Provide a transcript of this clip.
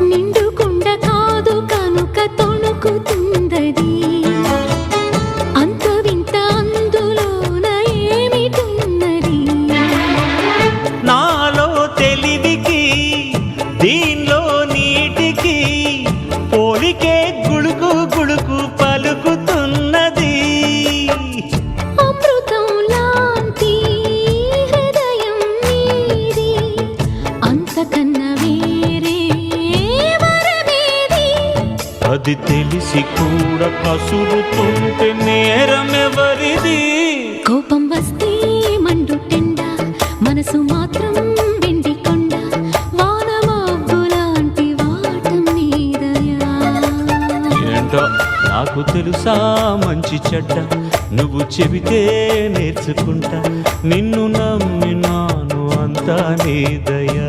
నిండుకుండ కాదు కనుక తొణుకుతుందది. అంత వింత అందులోన ఏమిటున్నది? నాలో తెలివికి దీనిలో నీటికి పోలికే గుడుకు గుడుకు పలుకుతున్నది. అమృతం లాంటి హృదయం నీది. అంతకన్నా అది తెలిసి కూడా కసురుతుంటే నేరమెవరిది? కోపం వస్తే మండుటెండ మనసు మాత్రం వెండి కొండ వాటం నీదయా ఏంటో నాకు తెలుసా మంచి చెడ్డ నువ్వు చెబితే నేర్చుకుంటా నిన్ను నమ్మినాను అంతా నీ దయా